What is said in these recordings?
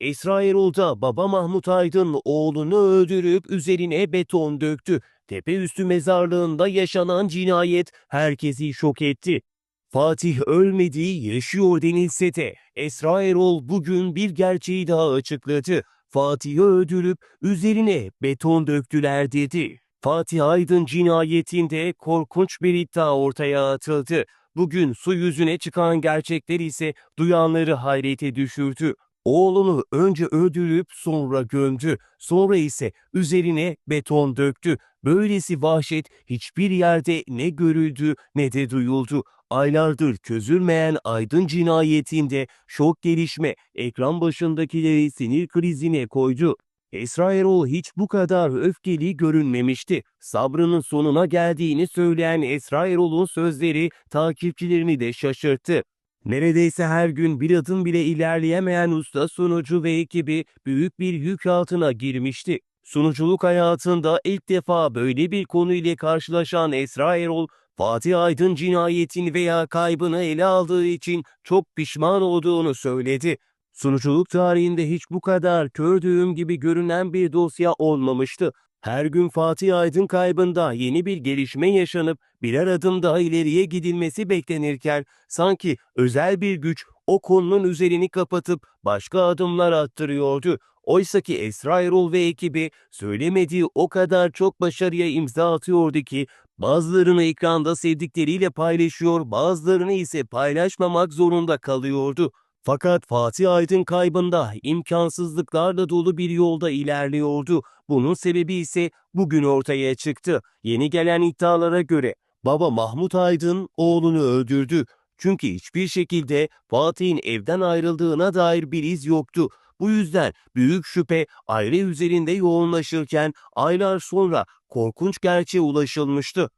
Esra Erol'da baba Mahmut Aydın oğlunu öldürüp üzerine beton döktü. Tepeüstü mezarlığında yaşanan cinayet herkesi şok etti. Fatih ölmedi, yaşıyor denilse de Esra Erol bugün bir gerçeği daha açıkladı. Fatih'i öldürüp üzerine beton döktüler dedi. Fatih Aydın cinayetinde korkunç bir iddia ortaya atıldı. Bugün su yüzüne çıkan gerçekler ise duyanları hayrete düşürdü. Oğlunu önce öldürüp sonra gömdü. Sonra ise üzerine beton döktü. Böylesi vahşet hiçbir yerde ne görüldü ne de duyuldu. Aylardır çözülmeyen Aydın cinayetinde şok gelişme ekran başındakileri sinir krizine koydu. Esra Erol hiç bu kadar öfkeli görünmemişti. Sabrının sonuna geldiğini söyleyen Esra Erol'un sözleri takipçilerini de şaşırttı. Neredeyse her gün bir adım bile ilerleyemeyen usta sunucu ve ekibi büyük bir yük altına girmişti. Sunuculuk hayatında ilk defa böyle bir konuyla karşılaşan Esra Erol, Fatih Aydın cinayetini veya kaybını ele aldığı için çok pişman olduğunu söyledi. Sunuculuk tarihinde hiç bu kadar kördüğüm gibi görünen bir dosya olmamıştı. Her gün Fatih Aydın kaybında yeni bir gelişme yaşanıp birer adım daha ileriye gidilmesi beklenirken sanki özel bir güç o konunun üzerini kapatıp başka adımlar attırıyordu. Oysaki Esra Erol ve ekibi söylemediği o kadar çok başarıya imza atıyordu ki bazılarını ekranda sevdikleriyle paylaşıyor, bazılarını ise paylaşmamak zorunda kalıyordu. Fakat Fatih Aydın kaybında imkansızlıklarla dolu bir yolda ilerliyordu. Bunun sebebi ise bugün ortaya çıktı. Yeni gelen iddialara göre baba Mahmut Aydın oğlunu öldürdü. Çünkü hiçbir şekilde Fatih'in evden ayrıldığına dair bir iz yoktu. Bu yüzden büyük şüphe aile üzerinde yoğunlaşırken aylar sonra korkunç gerçeğe ulaşılmıştı.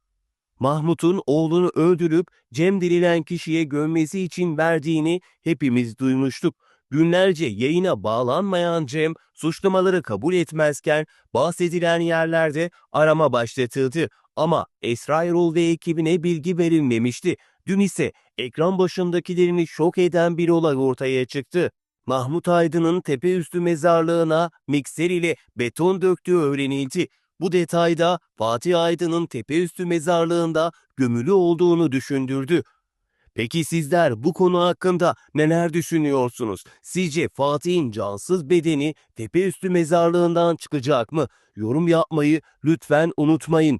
Mahmut'un oğlunu öldürüp Cem denilen kişiye gömmesi için verdiğini hepimiz duymuştuk. Günlerce yayına bağlanmayan Cem suçlamaları kabul etmezken bahsedilen yerlerde arama başlatıldı. Ama Esra Erol ve ekibine bilgi verilmemişti. Dün ise ekran başındakilerini şok eden bir olay ortaya çıktı. Mahmut Aydın'ın tepeüstü mezarlığına mikser ile beton döktüğü öğrenildi. Bu detayda Fatih Aydın'ın tepeüstü mezarlığında gömülü olduğunu düşündürdü. Peki sizler bu konu hakkında neler düşünüyorsunuz? Sizce Fatih'in cansız bedeni tepeüstü mezarlığından çıkacak mı? Yorum yapmayı lütfen unutmayın.